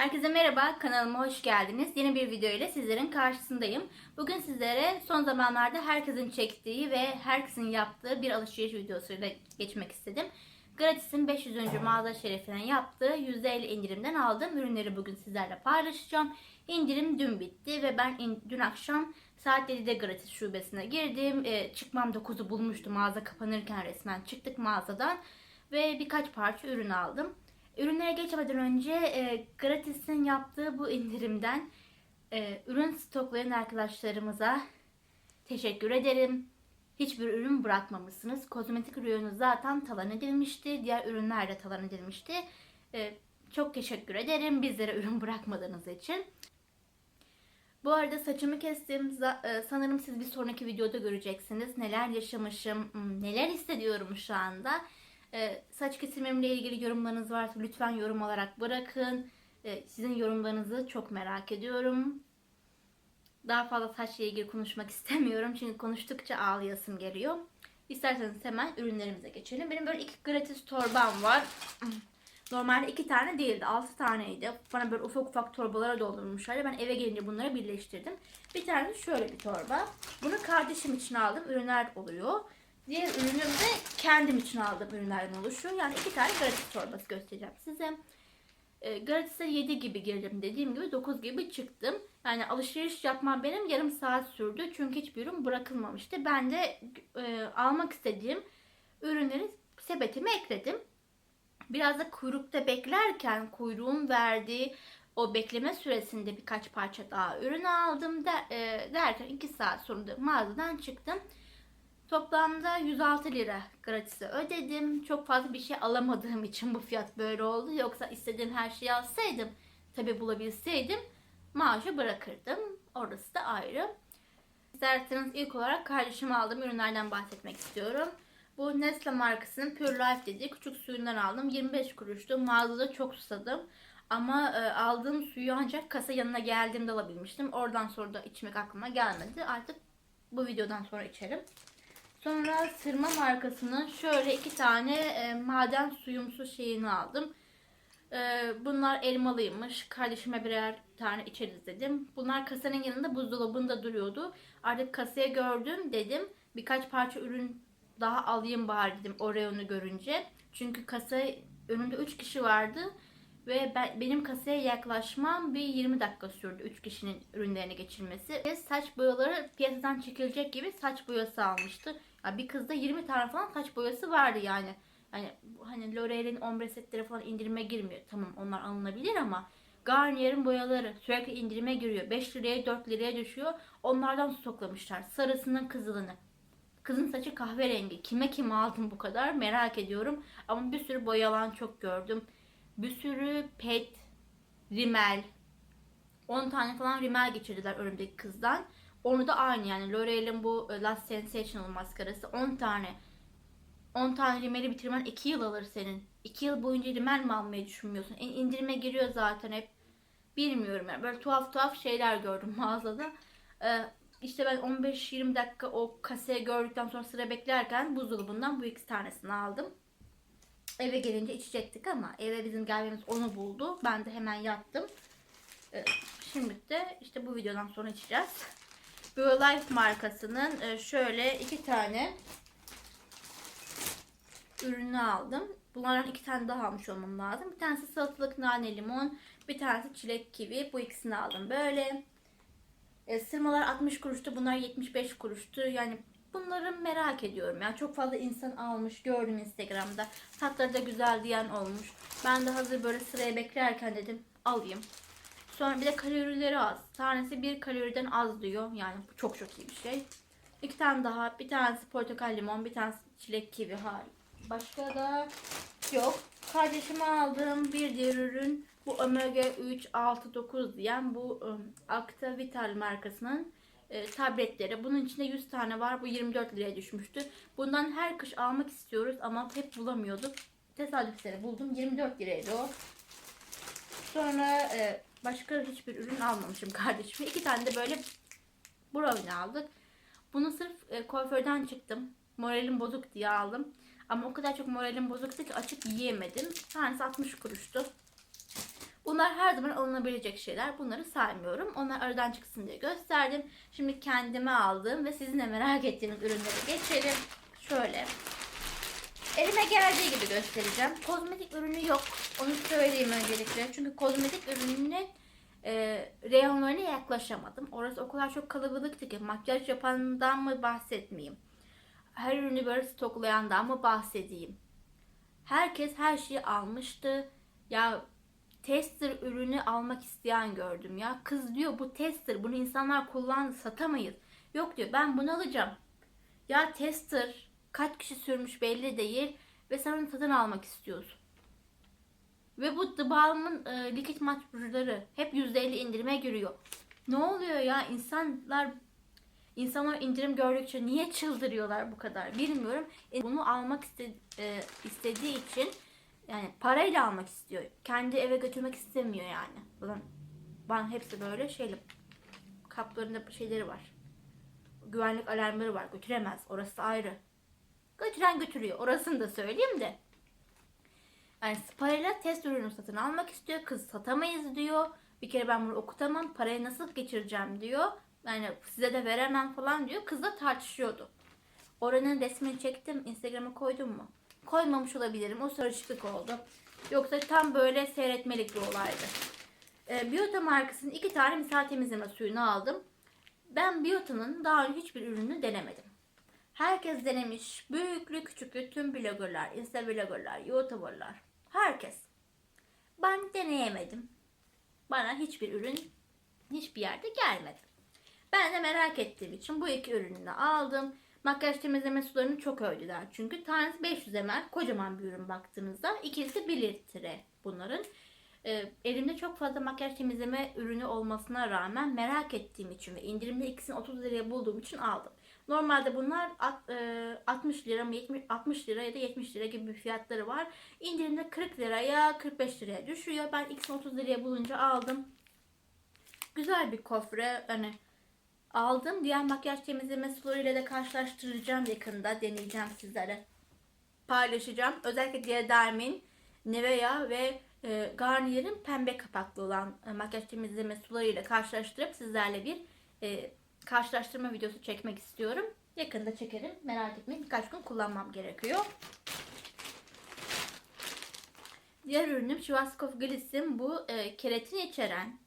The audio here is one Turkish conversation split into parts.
Herkese merhaba, kanalıma hoş geldiniz. Yeni bir video ile sizlerin karşısındayım. Bugün sizlere son zamanlarda herkesin çektiği ve herkesin yaptığı bir alışveriş videosuyla geçmek istedim. Gratis'in 500. mağaza şerefine yaptığı %50 indirimden aldığım ürünleri bugün sizlerle paylaşacağım. İndirim dün bitti ve ben in- dün akşam saat 7'de Gratis şubesine girdim. E, çıkmam 9'u bulmuştu mağaza kapanırken resmen çıktık mağazadan ve birkaç parça ürün aldım. Ürünlere geçmeden önce e, Gratis'in yaptığı bu indirimden e, ürün stoklayan arkadaşlarımıza teşekkür ederim. Hiçbir ürün bırakmamışsınız. Kozmetik ürünü zaten talan edilmişti. Diğer ürünler de talan edilmişti. E, çok teşekkür ederim bizlere ürün bırakmadığınız için. Bu arada saçımı kestim. E, Sanırım siz bir sonraki videoda göreceksiniz. Neler yaşamışım, neler hissediyorum şu anda. E, Saç kesimimle ilgili yorumlarınız varsa lütfen yorum olarak bırakın. E, Sizin yorumlarınızı çok merak ediyorum. Daha fazla saçla ilgili konuşmak istemiyorum. Çünkü konuştukça ağlayasım geliyor. İsterseniz hemen ürünlerimize geçelim. Benim böyle iki gratis torbam var. Normalde iki tane değildi. Altı taneydi. Bana böyle ufak ufak torbalara doldurmuşlardı. Ben eve gelince bunları birleştirdim. Bir tane şöyle bir torba. Bunu kardeşim için aldım. Ürünler oluyor. Diğer ürünüm de kendim için aldığım ürünlerden oluşuyor. Yani iki tane gratis torbası göstereceğim size. E, gratis'e 7 gibi girdim. Dediğim gibi 9 gibi çıktım. Yani alışveriş yapmam benim yarım saat sürdü. Çünkü hiçbir ürün bırakılmamıştı. Ben de e, almak istediğim ürünleri sepetime ekledim. Biraz da kuyrukta beklerken kuyruğun verdiği o bekleme süresinde birkaç parça daha ürün aldım der, e, derken 2 saat sonunda mağazadan çıktım. Toplamda 106 lira gratisi ödedim. Çok fazla bir şey alamadığım için bu fiyat böyle oldu. Yoksa istediğim her şeyi alsaydım, tabi bulabilseydim maaşı bırakırdım. Orası da ayrı. İsterseniz ilk olarak kardeşime aldığım ürünlerden bahsetmek istiyorum. Bu Nestle markasının Pure Life dediği küçük suyundan aldım. 25 kuruştu. Mağazada çok susadım. Ama e, aldığım suyu ancak kasa yanına geldiğimde alabilmiştim. Oradan sonra da içmek aklıma gelmedi. Artık bu videodan sonra içerim. Sonra Sırma markasının şöyle iki tane e, maden suyumsu şeyini aldım. E, bunlar elmalıymış. Kardeşime birer tane içeriz dedim. Bunlar kasanın yanında buzdolabında duruyordu. Artık kasaya gördüm dedim. Birkaç parça ürün daha alayım bari dedim o reyonu görünce. Çünkü kasa önünde 3 kişi vardı. Ve ben, benim kasaya yaklaşmam bir 20 dakika sürdü 3 kişinin ürünlerini geçirmesi. Ve saç boyaları piyasadan çekilecek gibi saç boyası almıştı. Ya bir kızda 20 tane falan saç boyası vardı yani. Yani hani L'Oreal'in ombre setleri falan indirime girmiyor. Tamam onlar alınabilir ama Garnier'in boyaları sürekli indirime giriyor. 5 liraya 4 liraya düşüyor. Onlardan stoklamışlar. Sarısının kızılını. Kızın saçı kahverengi. Kime kim aldım bu kadar merak ediyorum. Ama bir sürü boyalan çok gördüm. Bir sürü pet, rimel. 10 tane falan rimel geçirdiler örümcek kızdan. Onu da aynı yani L'Oreal'in bu e, Last Sensational maskarası 10 tane. 10 tane rimeli bitirmen 2 yıl alır senin. 2 yıl boyunca rimel mi almayı düşünmüyorsun? E, indirime giriyor zaten hep. Bilmiyorum yani böyle tuhaf tuhaf şeyler gördüm mağazada. Ee, işte ben 15-20 dakika o kasaya gördükten sonra sıra beklerken buzdolabından bu iki tanesini aldım. Eve gelince içecektik ama eve bizim gelmemiz onu buldu. Ben de hemen yattım. Ee, şimdi de işte bu videodan sonra içeceğiz. Biolife markasının e, şöyle iki tane ürünü aldım. Bunlardan iki tane daha almış olmam lazım. Bir tanesi salatalık nane limon, bir tanesi çilek kivi. Bu ikisini aldım böyle. E, sırmalar 60 kuruştu, bunlar 75 kuruştu. Yani bunları merak ediyorum. Yani çok fazla insan almış, gördüm Instagram'da. Tatları da güzel diyen olmuş. Ben de hazır böyle sıraya beklerken dedim alayım. Sonra bir de kalorileri az. Tanesi bir kaloriden az diyor. Yani bu çok çok iyi bir şey. İki tane daha. Bir tanesi portakal limon, bir tanesi çilek kivi hali. Başka da yok. Kardeşime aldığım bir diğer ürün bu omega 3 6 9 diyen bu Vital markasının e, tabletleri. Bunun içinde 100 tane var. Bu 24 liraya düşmüştü. Bundan her kış almak istiyoruz ama hep bulamıyorduk. Tesadüf buldum. 24 liraydı o. Sonra e, başka hiçbir ürün almamışım kardeşime. İki tane de böyle brownie aldık. Bunu sırf e, kuaförden çıktım. Moralim bozuk diye aldım. Ama o kadar çok moralim bozuktu ki açıp yiyemedim. Tanesi 60 kuruştu. Bunlar her zaman alınabilecek şeyler. Bunları saymıyorum. Onlar aradan çıksın diye gösterdim. Şimdi kendime aldığım ve sizin de merak ettiğiniz ürünlere geçelim. Şöyle. Elime geldiği gibi göstereceğim. Kozmetik ürünü yok. Onu söyleyeyim öncelikle. Çünkü kozmetik ürününe e, reyonlarına yaklaşamadım. Orası o kadar çok kalabalıktı ki makyaj yapandan mı bahsetmeyeyim. Her ürünü böyle stoklayandan mı bahsedeyim. Herkes her şeyi almıştı. Ya tester ürünü almak isteyen gördüm ya. Kız diyor bu tester bunu insanlar kullandı satamayız. Yok diyor ben bunu alacağım. Ya tester kaç kişi sürmüş belli değil ve sen onu satın almak istiyorsun. Ve bu The Balm'ın e, likit mat rujları hep %50 indirime giriyor. Ne oluyor ya insanlar insanlar indirim gördükçe niye çıldırıyorlar bu kadar bilmiyorum. E, Bunu almak iste, e, istediği için yani parayla almak istiyor. Kendi eve götürmek istemiyor yani. Ulan ben hepsi böyle şeyli kaplarında şeyleri var. Güvenlik alarmları var. Götüremez. Orası ayrı. Götüren götürüyor. Orasını da söyleyeyim de. Yani parayla test ürünü satın almak istiyor. Kız satamayız diyor. Bir kere ben bunu okutamam. Parayı nasıl geçireceğim diyor. Yani size de veremem falan diyor. Kızla tartışıyordu. Oranın resmini çektim. Instagram'a koydum mu? Koymamış olabilirim. O sarışıklık oldu. Yoksa tam böyle seyretmelik bir olaydı. E, Biota markasının iki tane misal temizleme suyunu aldım. Ben Biota'nın daha önce hiçbir ürünü denemedim. Herkes denemiş. Büyüklü küçüklü tüm bloggerlar, insta bloggerlar, youtuberlar. Herkes. Ben deneyemedim. Bana hiçbir ürün hiçbir yerde gelmedi. Ben de merak ettiğim için bu iki ürünü aldım. Makyaj temizleme sularını çok övdüler. Çünkü tanesi 500 ml kocaman bir ürün baktığınızda. İkisi 1 litre bunların. Ee, elimde çok fazla makyaj temizleme ürünü olmasına rağmen merak ettiğim için ve indirimde ikisini 30 liraya bulduğum için aldım. Normalde bunlar at- e, 60 lira mı 70, 60 lira ya da 70 lira gibi bir fiyatları var. İndirimde 40 liraya 45 liraya düşüyor. Ben ikisini 30 liraya bulunca aldım. Güzel bir kofre. Hani aldım. Diğer makyaj temizleme sularıyla da karşılaştıracağım yakında. Deneyeceğim sizlere. Paylaşacağım. Özellikle Diadermin, Nivea ve e, Garnier'in pembe kapaklı olan e, makyaj temizleme sularıyla karşılaştırıp sizlerle bir e, karşılaştırma videosu çekmek istiyorum. Yakında çekerim. Merak etmeyin. Birkaç gün kullanmam gerekiyor. Diğer ürünüm Schwarzkopf Gliss'in bu e, keratin içeren,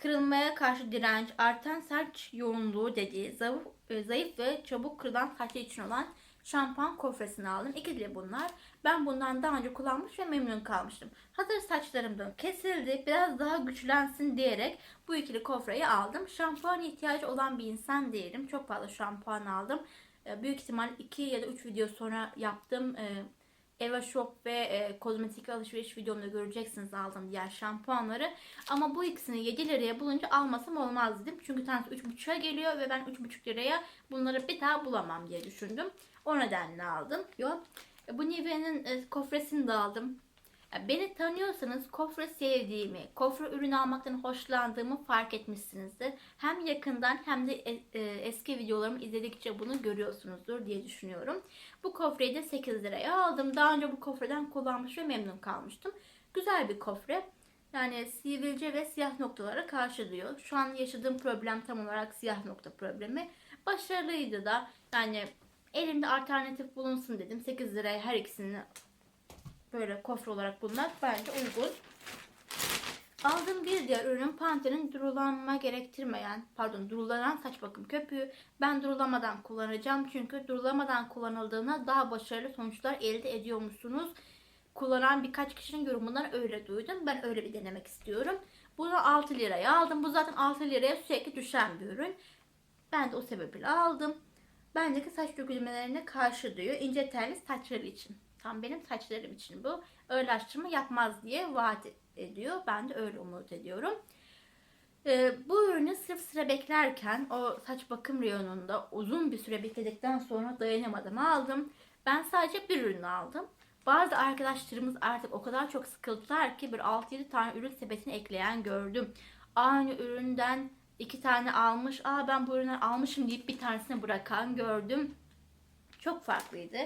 kırılmaya karşı direnç, artan saç yoğunluğu dediği zayıf, e, zayıf ve çabuk kırılan saçlar için olan şampuan kofresini aldım. İkili bunlar. Ben bundan daha önce kullanmış ve memnun kalmıştım. Hazır saçlarımdan kesildi. Biraz daha güçlensin diyerek bu ikili kofreyi aldım. Şampuan ihtiyacı olan bir insan değilim. Çok fazla şampuan aldım. E, Büyük ihtimal 2 ya da 3 video sonra yaptığım e, Eva Shop ve e, kozmetik alışveriş videomda göreceksiniz aldım diğer şampuanları. Ama bu ikisini 7 liraya bulunca almasam olmaz dedim. Çünkü tanesi 3,5'a geliyor ve ben 3,5 liraya bunları bir daha bulamam diye düşündüm. O nedenle aldım. Yok. E, Bu Nivea'nın e, kofresini de aldım. Beni tanıyorsanız kofre sevdiğimi, kofre ürünü almaktan hoşlandığımı fark etmişsinizdir. Hem yakından hem de e- eski videolarımı izledikçe bunu görüyorsunuzdur diye düşünüyorum. Bu kofreyi de 8 liraya aldım. Daha önce bu kofreden kullanmış ve memnun kalmıştım. Güzel bir kofre. Yani sivilce ve siyah noktalara karşılıyor. Şu an yaşadığım problem tam olarak siyah nokta problemi. Başarılıydı da. Yani elimde alternatif bulunsun dedim. 8 liraya her ikisini böyle kofre olarak bulmak bence uygun. Aldığım bir diğer ürün Pantene'in durulanma gerektirmeyen, pardon durulanan saç bakım köpüğü. Ben durulamadan kullanacağım çünkü durulamadan kullanıldığında daha başarılı sonuçlar elde ediyormuşsunuz. Kullanan birkaç kişinin yorumundan öyle duydum. Ben öyle bir denemek istiyorum. Bunu 6 liraya aldım. Bu zaten 6 liraya sürekli düşen bir ürün. Ben de o sebeple aldım. Bendeki saç dökülmelerine karşı diyor. İnce telli saçları için. Tam benim saçlarım için bu. Ağırlaştırma yapmaz diye vaat ediyor. Ben de öyle umut ediyorum. Ee, bu ürünü sırf sıra beklerken o saç bakım reyonunda uzun bir süre bekledikten sonra dayanamadım aldım. Ben sadece bir ürünü aldım. Bazı arkadaşlarımız artık o kadar çok sıkıldılar ki bir 6-7 tane ürün sepetine ekleyen gördüm. Aynı üründen iki tane almış. Aa ben bu ürünü almışım deyip bir tanesini bırakan gördüm. Çok farklıydı.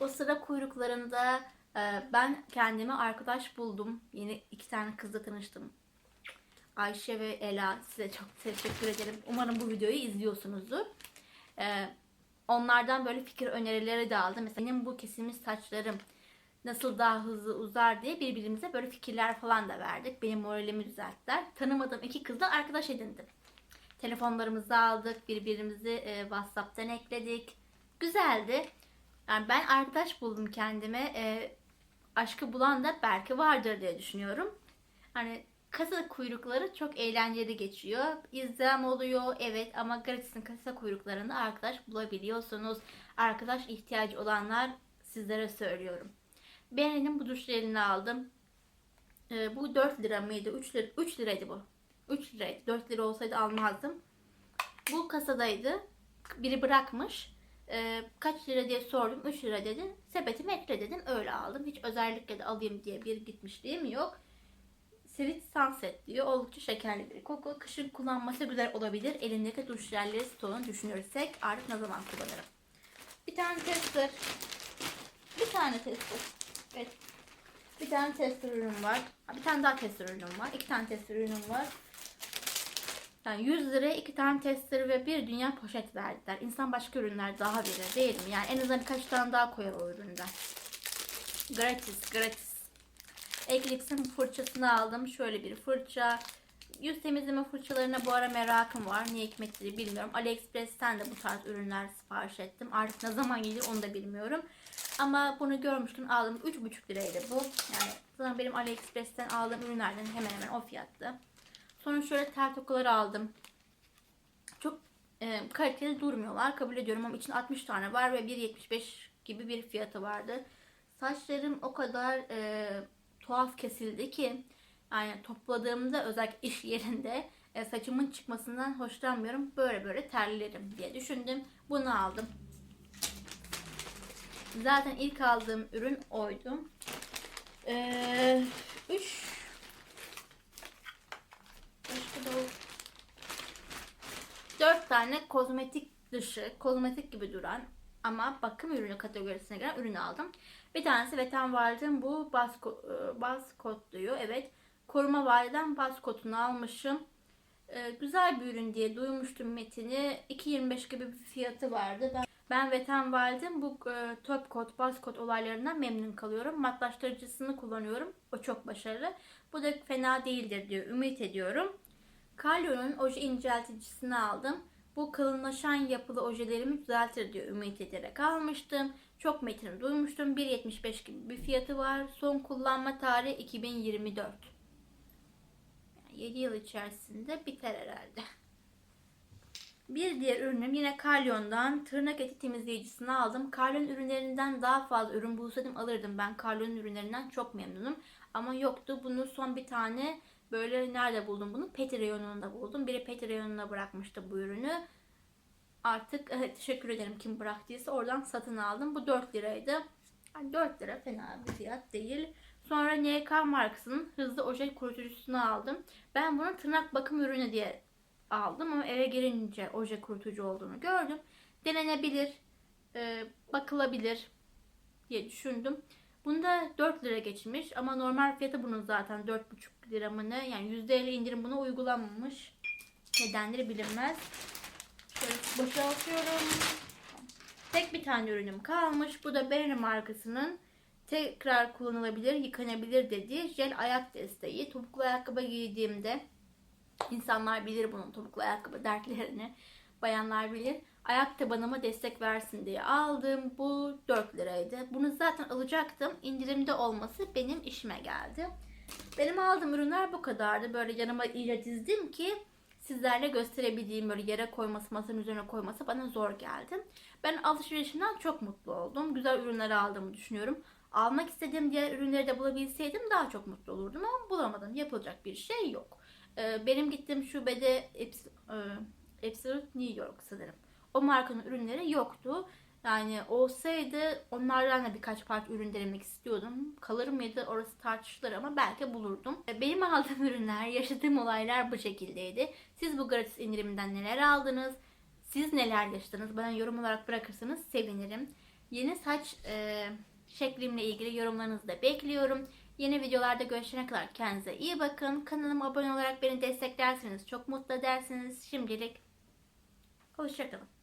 O sıra kuyruklarında e, ben kendime arkadaş buldum. Yeni iki tane kızla tanıştım. Ayşe ve Ela size çok teşekkür ederim. Umarım bu videoyu izliyorsunuzdur. Ee, onlardan böyle fikir önerileri de aldım. Mesela benim bu kesilmiş saçlarım nasıl daha hızlı uzar diye birbirimize böyle fikirler falan da verdik. Benim moralimi düzelttiler. Tanımadığım iki kızla arkadaş edindim. Telefonlarımızı aldık, birbirimizi e, WhatsApp'tan ekledik. Güzeldi. Yani ben arkadaş buldum kendime. E, aşkı bulan da belki vardır diye düşünüyorum. Hani kasa kuyrukları çok eğlenceli geçiyor. İzdiham oluyor evet ama gratis'in kasa kuyruklarında arkadaş bulabiliyorsunuz. Arkadaş ihtiyacı olanlar sizlere söylüyorum. Benim bu duş jelini aldım. Ee, bu 4 lira mıydı? 3 lira, 3 liraydı bu. 3 liraydı. 4 lira olsaydı almazdım. Bu kasadaydı. Biri bırakmış. Ee, kaç lira diye sordum. 3 lira dedi. Sepetime ekle dedim. Öyle aldım. Hiç özellikle de alayım diye bir gitmişliğim yok. Sweet Sunset diyor. Oldukça şekerli bir koku. Kışın kullanması güzel olabilir. Elindeki duş jelleri stoğunu düşünürsek artık ne zaman kullanırım. Bir tane tester. Bir tane tester. Evet. Bir tane tester ürünüm var. Bir tane daha tester ürünüm var. İki tane tester ürünüm var. Yani 100 liraya iki tane tester ve bir dünya poşet verdiler. İnsan başka ürünler daha verir değil mi? Yani en azından birkaç tane daha koyar o üründen. Gratis, gratis. Eclipse'in fırçasını aldım. Şöyle bir fırça. Yüz temizleme fırçalarına bu ara merakım var. Niye hikmetleri bilmiyorum. AliExpress'ten de bu tarz ürünler sipariş ettim. Artık ne zaman gelir onu da bilmiyorum. Ama bunu görmüştüm aldım. 3,5 liraydı bu. Yani zaten benim AliExpress'ten aldığım ürünlerden hemen hemen o fiyattı. Sonra şöyle tel tokaları aldım. Çok e, kaliteli durmuyorlar. Kabul ediyorum ama için 60 tane var ve 1.75 gibi bir fiyatı vardı. Saçlarım o kadar e, tuhaf kesildi ki yani topladığımda özellikle iş yerinde e, saçımın çıkmasından hoşlanmıyorum. Böyle böyle terlerim diye düşündüm. Bunu aldım. Zaten ilk aldığım ürün oydu. Ee, üç Başka da o- Dört tane kozmetik dışı, kozmetik gibi duran ama bakım ürünü kategorisine giren ürün aldım. Bir tanesi Vetan Wild'ın bu baz, e, baz kotluyor. Evet. Koruma Wild'den baz kotunu almışım. Ee, güzel bir ürün diye duymuştum metini. 2.25 gibi bir fiyatı vardı. Ben ben Vetan Wild'in bu e, top coat, baz coat olaylarından memnun kalıyorum. Matlaştırıcısını kullanıyorum. O çok başarılı. Bu da fena değildir diyor. Ümit ediyorum. Kalyon'un oje incelticisini aldım. Bu kalınlaşan yapılı ojelerimi düzeltir diyor ümit ederek almıştım. Çok metini duymuştum. 1.75 gibi bir fiyatı var. Son kullanma tarihi 2024. Yani 7 yıl içerisinde biter herhalde. Bir diğer ürünüm yine Kalyon'dan tırnak eti temizleyicisini aldım. Kalyon ürünlerinden daha fazla ürün bulsaydım alırdım. Ben Kalyon ürünlerinden çok memnunum. Ama yoktu. Bunu son bir tane böyle nerede buldum bunu? Pet reyonunda buldum. Biri pet reyonuna bırakmıştı bu ürünü. Artık evet, teşekkür ederim kim bıraktıysa oradan satın aldım. Bu 4 liraydı. Yani 4 lira fena bir fiyat değil. Sonra NK markasının hızlı oje kurutucusunu aldım. Ben bunu tırnak bakım ürünü diye aldım ama eve gelince oje kurutucu olduğunu gördüm. Denenebilir, e, bakılabilir diye düşündüm. Bunda 4 lira geçmiş ama normal fiyatı bunun zaten 4,5 lira mı ne? Yani %50 indirim buna uygulanmamış. Nedenleri bilinmez. Şöyle boşaltıyorum. Tek bir tane ürünüm kalmış. Bu da Berry markasının tekrar kullanılabilir, yıkanabilir dediği jel ayak desteği. Topuklu ayakkabı giydiğimde insanlar bilir bunun topuklu ayakkabı dertlerini. Bayanlar bilir. Ayak tabanıma destek versin diye aldım. Bu 4 liraydı. Bunu zaten alacaktım. İndirimde olması benim işime geldi. Benim aldığım ürünler bu kadardı. Böyle yanıma iyice dizdim ki sizlerle gösterebildiğim böyle yere koyması, masanın üzerine koyması bana zor geldi. Ben alışverişimden çok mutlu oldum. Güzel ürünler aldığımı düşünüyorum. Almak istediğim diğer ürünleri de bulabilseydim daha çok mutlu olurdum ama bulamadım. Yapılacak bir şey yok. Ee, benim gittiğim şubede e, Absolute New York sanırım. O markanın ürünleri yoktu. Yani olsaydı onlardan da birkaç parça ürün denemek istiyordum. Kalır mıydı orası tartışılır ama belki bulurdum. E, Benim aldığım ürünler, yaşadığım olaylar bu şekildeydi. Siz bu gratis indirimden neler aldınız? Siz neler yaşadınız? Bana yorum olarak bırakırsanız sevinirim. Yeni saç e, şeklimle ilgili yorumlarınızı da bekliyorum. Yeni videolarda görüşene kadar kendinize iyi bakın. Kanalıma abone olarak beni desteklerseniz çok mutlu edersiniz. Şimdilik hoşçakalın.